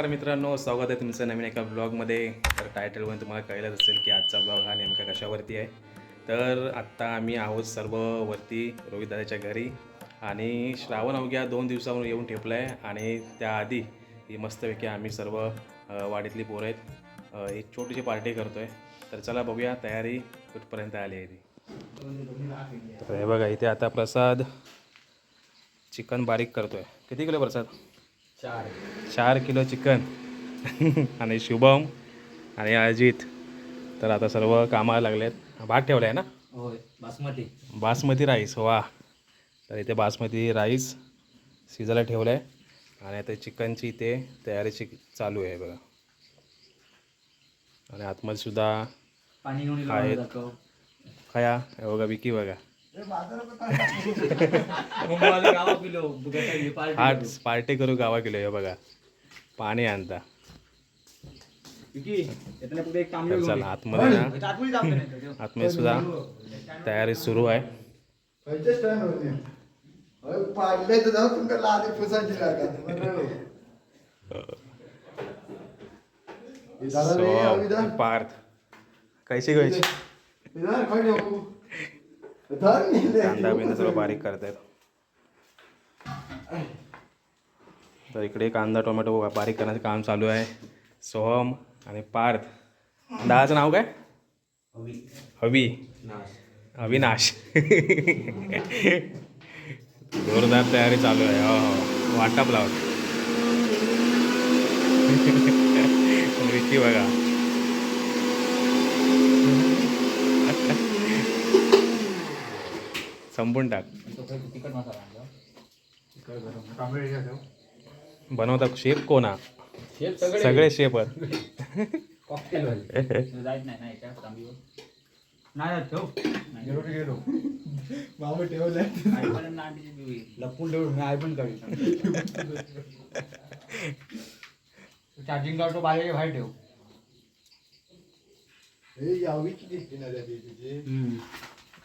नमस्कार मित्रांनो स्वागत आहे तुमचं नवीन एका ब्लॉगमध्ये तर टायटलमध्ये तुम्हाला कळलंच असेल की आजचा ब्लॉग हा नेमका कशावरती आहे. तर आत्ता आम्ही आहोत सर्व वरती रोहितदादाच्या घरी. आणि श्रावण अवघ्या दोन दिवसावर येऊन ठेपला आहे आणि त्याआधी ही मस्तपैकी आम्ही सर्व वाडीतली पोरं आहेत. एक छोटीशी पार्टी करतो आहे तर चला बघूया तयारी कुठपर्यंत आली आहे ती. तर हे बघा इथे आता प्रसाद चिकन बारीक करतो आहे किती किलो प्रसाद? चार. चार किलो चिकन. आणि शुभम आणि अजित. तर आता सर्व कामाला लागलेत. भात ठेवला आहे ना? होय बासमती. बासमती राईस वा. तर इथे बासमती राईस शिजायला ठेवलं आहे आणि आता चिकनची इथे तयारीची चालू आहे बघा. आणि आतमध्ये सुद्धा पाणी आहेत. खया हे बघा विकी बघा. गावा किलो पार्टी करू. गावा किलो हे बघा. पाणी आणता. चला आतमध्ये ना आतमध्ये सुद्धा तयारी सुरू आहे. पार्थ. कैशी घ्यायची कांदा बिंदा सर्व बारीक करतायत तर इकडे कांदा टोमॅटो बारीक करण्याचं काम चालू आहे. सोहम आणि पार्थ. दादाचं नाव काय? हवी. अविनाश. जोरदार तयारी चालू आहे. हो हो. वाटप लावत बघा. संपून टाक. तिखट मसाला बनवता शेप कोणा शेप सगळे सगळे शेप नाही नाही नाही ठेव लपून ठेवून मी पण करी चार्जिंग काढतो बाहेर बाहेर ठेव हे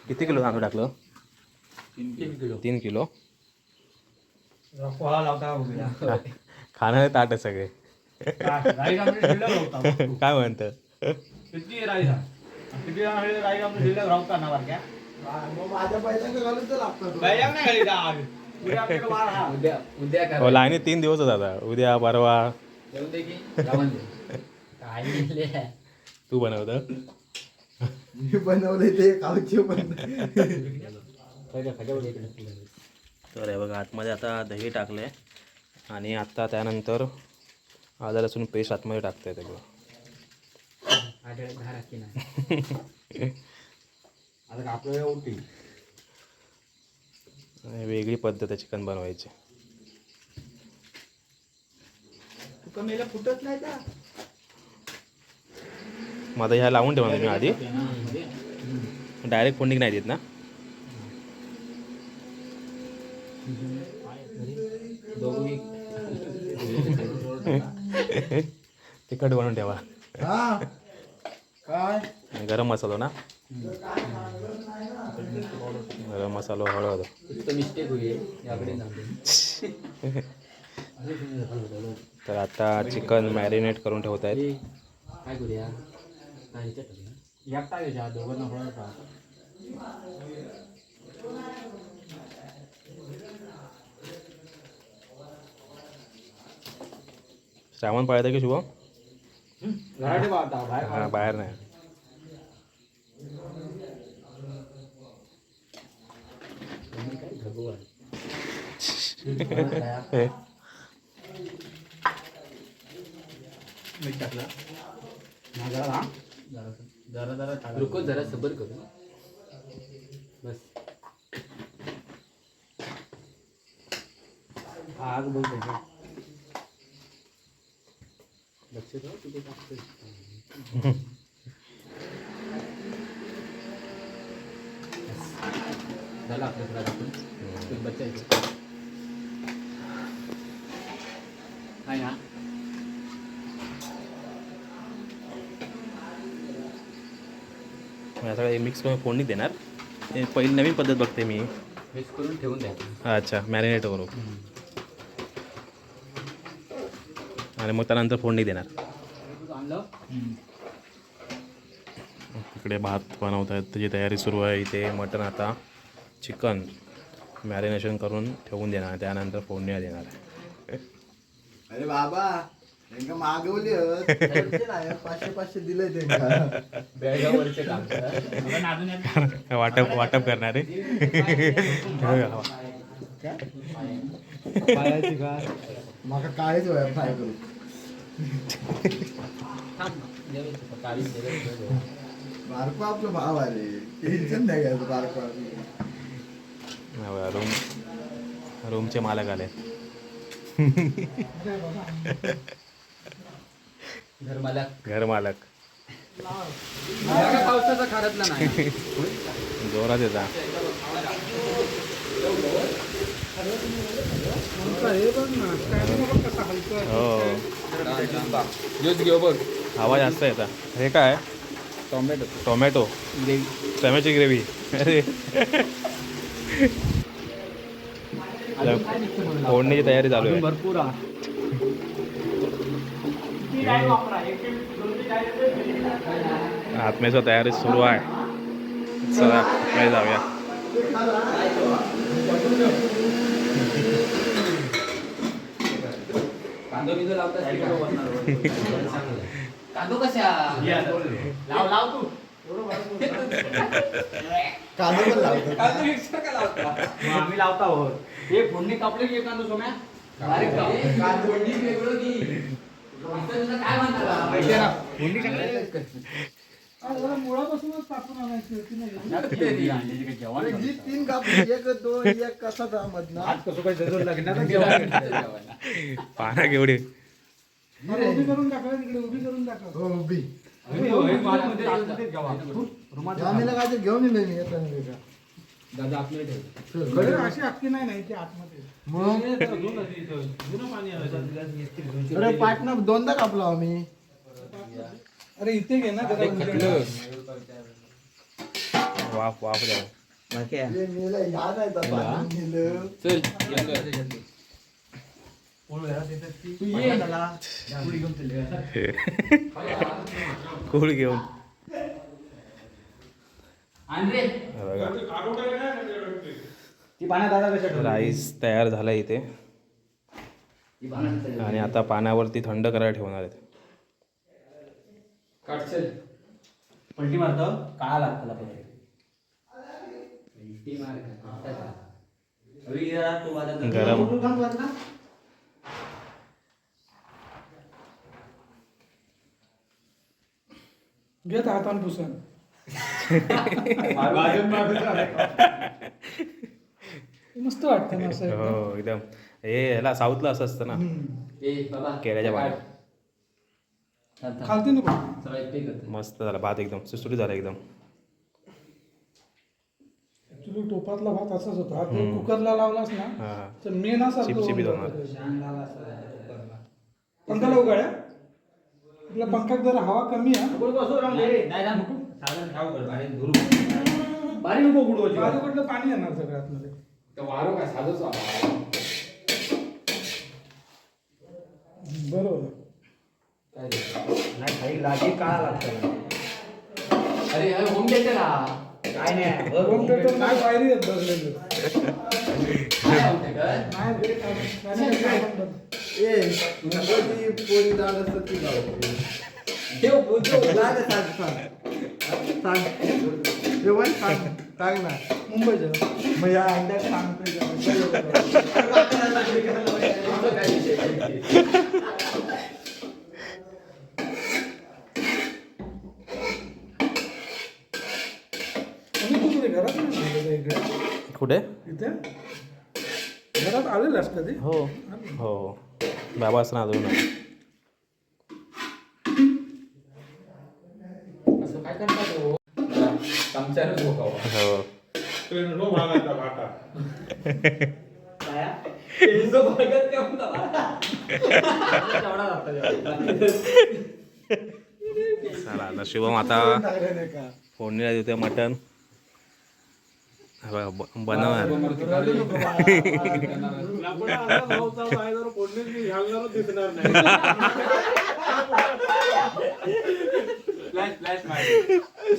किती किलो तांदूळ टाकलं? तीन किलो. खाणारे ताट आहे सगळे. काय म्हणतं? माझ्या घालून तर उद्या हा. हो लाईनी तीन दिवस आता उद्या परवा. जेवण दे की जेवण दे. काय लिहिलंय? तू बनवतं? मी बनवले ते खाऊचे पण खाजा- खाजा बघ इकडे. तर हे बघा आतमध्ये आता दही टाकले आणि आता त्यानंतर आदा लसूण पेस्ट आतमध्ये टाकतंय ते बघा. वेगळी पद्धत आहे चिकन बनवायची. फुटत नाही का? मग आता ह्या लावून ठेवा तुम्ही आधी. डायरेक्ट फोडणी नाही देत ना दोघी तिखट बनवून ठेवा. हा? काय? गरम मसालो ना? गरम मसालो हळद. तर आता चिकन मॅरिनेट करून ठेवत आहेत. काय करूया? एकटा घ्यायच्या दोघांना श्रावण पाळतं की शुभम हा बाहेर नाही हे. हा जरा जरा जरा. रुको सबर करू बस आग बघ. लक्ष ठेव कुठे टाकतोय बस. झालं आपण बच्चा आहे ना या सगळं मिक्स करून फोडणी देणार हे पहिली नवीन पद्धत बघते मी। मिक्स करून ठेवून द्यायचं अच्छा मॅरिनेट करू। आणि मग त्यानंतर फोडणी देणार. इकडे भात बनवत आहेत त्याची तयारी सुरू आहे. इथे मटण आता चिकन मॅरिनेशन करून ठेवून देणार त्यानंतर फोडणी देणार आहे. अरे बाबा मागवली पाचशे पाचशे दिले वाटप वाटप करणार. आहे बारको आपलं भाव अरे टेन्शन नाही घ्यायचं बारको. आपलं रूम रूमचे मालक. आले घर मला घर मालक. पावसाचा खारतला नाही. जोरात येता. ज्यूस घेऊ बघ हवा जास्त येता हे काय? टोमॅटो. टोमॅटो. ग्रेव्ही. टोमॅटोची ग्रेव्ही. अरे. फोडणीची तयारी चालू आहे. भरपूर आत्म्याची तयारी सुरू आहे. चला जाऊया. कांदो बिंदो लावता कांदो कशा लाव लाव तू कांदे पण लावतो कांदो मिक्सर का लावता आम्ही लावता हो हे फोडणी कापले की एखादं सोम्या अरे कांदो वेगळं की काय म्हणतात माहिती ना जी तीन कापली एक दोन एक कसा मधना आज कसं काय जर लग्नाचं जेवण पाना केवढी. हो उभी. आम्ही काय ते घेऊन येईल मी येताना वेगळा. दादा आपल्याला ठेव. मग? अरे पाटणा दोनदा कापलो आम्ही अरे इथे घे ना जरा वाफ वाफ द्या. चल. कूळ घेऊन? राईस तयार झाला इथे. आणि आता पाण्यावरती थंड करायला ठेवणार आहेत. काट चल. पलटी मारतो. काळा लागतो आपण ती मार का? अभी जरा तो वाजत नाही. गरम. घेत हातान पुसन. मस्त वाटतं ना असं. हो एकदम. हे ह्याला साऊथला असं असतं ना. ए बाबा. केळ्याच्या थांब. खालती नको. मस्त झाला भात एकदम. सुसुरी झाला एकदम. ऍक्च्युली टोपातला भात असाच होता. तो कुकरला लावलास ना हा. तर मेन असा चिपचिपीत होणार. पंखाला उगाड्या आपल्या पंखात जरा हवा कमी आहे नको नको असं राहून दे. रे. नाही ना नको. साधारण ठाव कर धुरू. नको. बाजूकडलं पाणी येणार सगळ्यात मध्ये तर वारो काय साधूच वारो. बरोबर. काय रे? नाही काही लागी काळा लागतो अरे अरे होम थिएटर हा काय नाही बघ, होम थिएटर नाही बाहेर येत बसलेले काय नाही, काय म्हणतात. ए पोरी. देव नाही, नाही, सांग सांग. सांग. जेवण सांग सांग ना. मुंबईच्या मग या अंड्यात सांगतोय आणि तू कुठे घरात नाही आलेला इकडे? कुठे? इथे? घरात आलेलास कधी? हो. हो. बाबा असं अजून असं काय करतात हो? चमच्यानं झोकावं हो. काय? होता? चला आता शुभम आता फोडणीला देते मटण. बघा, ब- बनवणार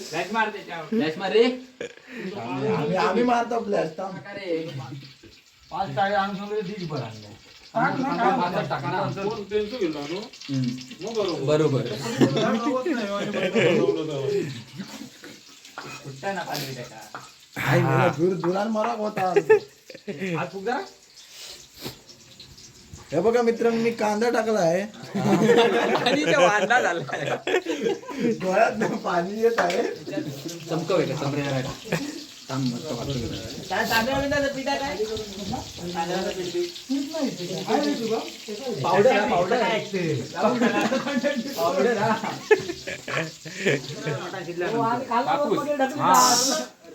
फ्लॅश मार त्याच्यावर फ्लॅश मार रे आम्ही आम्ही पाच टाळे आणून सगळे बरोबर सुट्टा ना पाणी आई मला दूर दुरान मरक होता. आज फुग जरा हे बघा मित्रांनो मी कांदा टाकलाय. वांदा झाला डोळ्यात पाणी येत आहे. चमकव आहे. का चमरे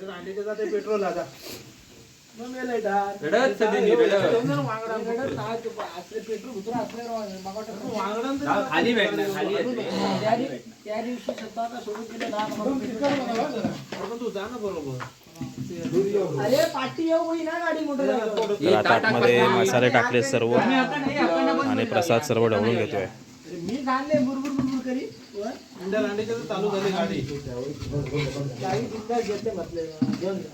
थांब मस्त वाटतं. काय तांदळा बिंद्याचं पीठ आहे काय तांदळाचं पीठ पीठ. पावडर आहे, पावडर आहे. पावडर हा. रडत सध्या रडत. जाऊ, खाली भेटणार खाली येते. तर आता आतमध्ये मसाले टाकले सर्व. आणि प्रसाद सर्व ढवळून घेतोय.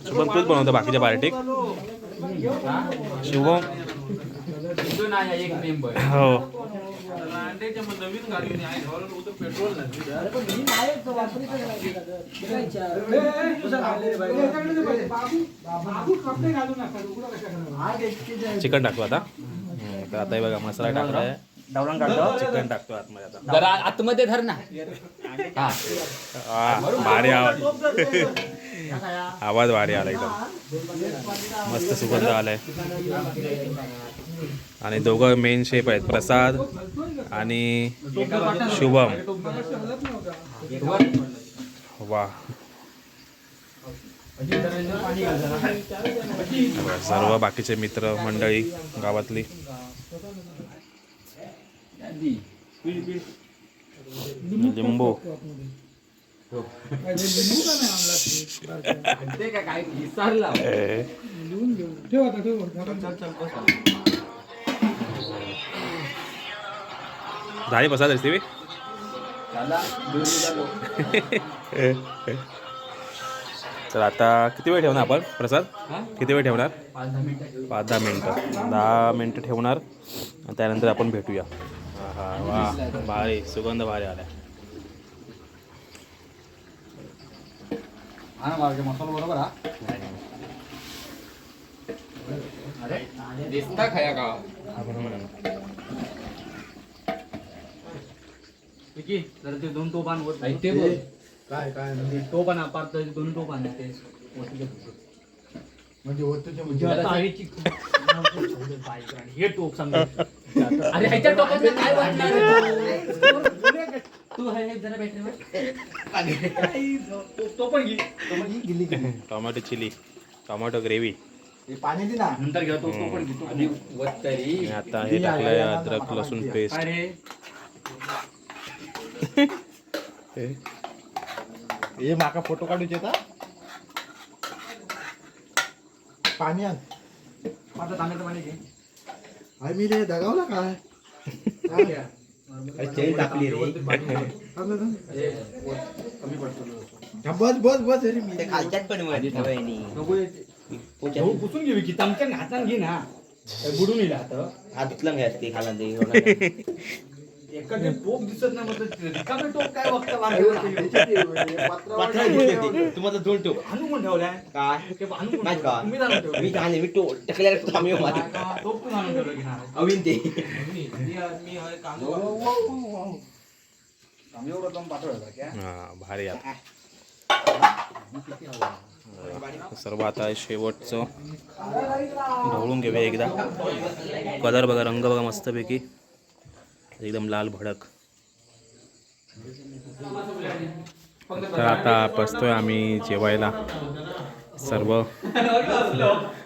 शुभम तूच बनवतो बाकीच्या पार्टी शुभम. हो. चिकन टाकतो आता. आता हे बघा मसाला टाकलाय. डावलान काढतो चिकन टाकतो आतमध्ये आता. जरा आतमध्ये धर ना. हा. आ, भारी आवाज. आवाज भारी आला एकदम. मस्त सुगंध आलाय. आणि दोघं मेन शेप आहेत प्रसाद आणि शुभम. वा. सर्व बाकीचे मित्र मंडळी गावातली. लिंबू ते काय काय विसरला ए, ठेव आता ठेव झाली झाला दूर झालो तर आता किती वेळ ठेवणार आपण प्रसाद? किती वेळ ठेवणार पाच दहा मिनिटं दहा मिनटं ठेवणार त्यानंतर आपण भेटूया हा वा भारी सुगंध भारी हा बाबा, मसाला बरोबर हा? दिसता खया का? विकी जरा ते दोन टोप आण वर. बोल. काय काय? ते टोप आण ते दोन टोप आण ते. म्हणजे वस्तूचे म्हणजे हे टोप सांगा. अरे ह्याच्या काय वाटणार तू हे हे जरा तो पण घे तो पण घे. गिल्ली गिल्ली टोमॅटो चिली. Tomato gravy. हे पाणी दे ना. नंतर घ्या तो तो पण घे तो पण घे. वत्तरी. आणि आता हे टाकलंय अद्रक लसूण पेस्ट. अरे हे. माका फोटो काढूचे का पाणी आण. माझं तांदळाचं पाणी घे. आई मी रे दगावला काय? टाकली रे. बस बस बस अरे मी खालच्यात पण मध्ये ठेवायनी. नको पुसून घे की चमच्याने हाताने घे ना. बुडून येईल आता हात उचलून घ्यायचं ते खाला ते एखादे टोप दिसत नाही रिकामे टोप काय बघता तुम्हाला दोन टोक. आणू कोण ठेवलाय? काय? ते? का? तुम्ही. मी मी माझे? टोप ठेवलं की नाही? अविन ते. मी- एवढं काम भारी आता. सर्व आता शेवटचं ढवळून घेऊया एकदा. कलर बघा रंग बघा मस्तपैकी. एकदम लाल भडक. तर आता बसतोय आम्ही जेवायला. सर्व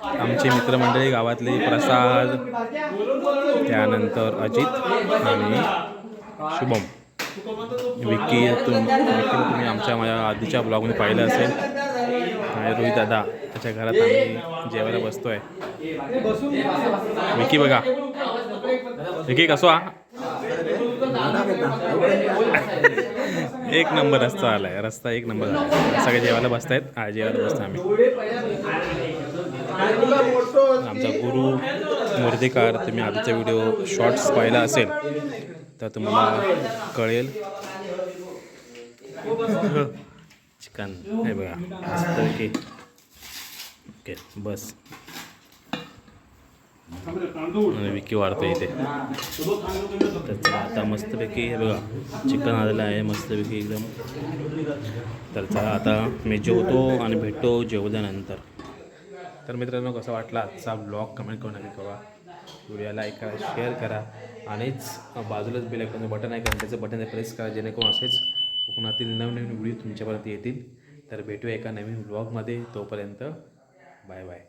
आमचे मित्रमंडळी गावातले प्रसाद त्यानंतर अजित आणि शुभम. विकी तुम विकीला तुम्ही आमच्या माझ्या आधीच्या ब्लॉगमध्ये पाहिलं असेल. आणि रोहित दादा त्याच्या घरात आम्ही जेवायला बसतोय. विकी बघा. विकी कसो हा एक नंबर रस्ता आला आहे रस्ता एक नंबर सगळे जेवायला बसतायत. आज जेवायला बसतो आम्ही. आमचा गुरु मुर्देकार तुम्ही आधीचा व्हिडिओ शॉर्ट्स पाहिला असेल तर तुम्हाला कळेल. चिकन. हे बघा. मस्तपैकी ओके बस. विकी वाढतो इथे तर चला आता मस्तपैकी हे बघा चिकन आलेलं आहे मस्तपैकी एकदम तर चला आता मी जेवतो आणि भेटतो जेवल्यानंतर तर मित्रांनो कसा वाटला आजचा ब्लॉग कमेंट करून नक्की करा व्हिडिओ करा शेअर करा. आणिच बाजूलाच बिल आयकॉनचं बटन आहे त्याचं बटन प्रेस करा जेणेकरून असेच कोकणातील नवनवीन व्हिडिओ तुमच्यापर्यंत येतील. तर भेटूया एका नवीन ब्लॉगमध्ये तोपर्यंत बाय बाय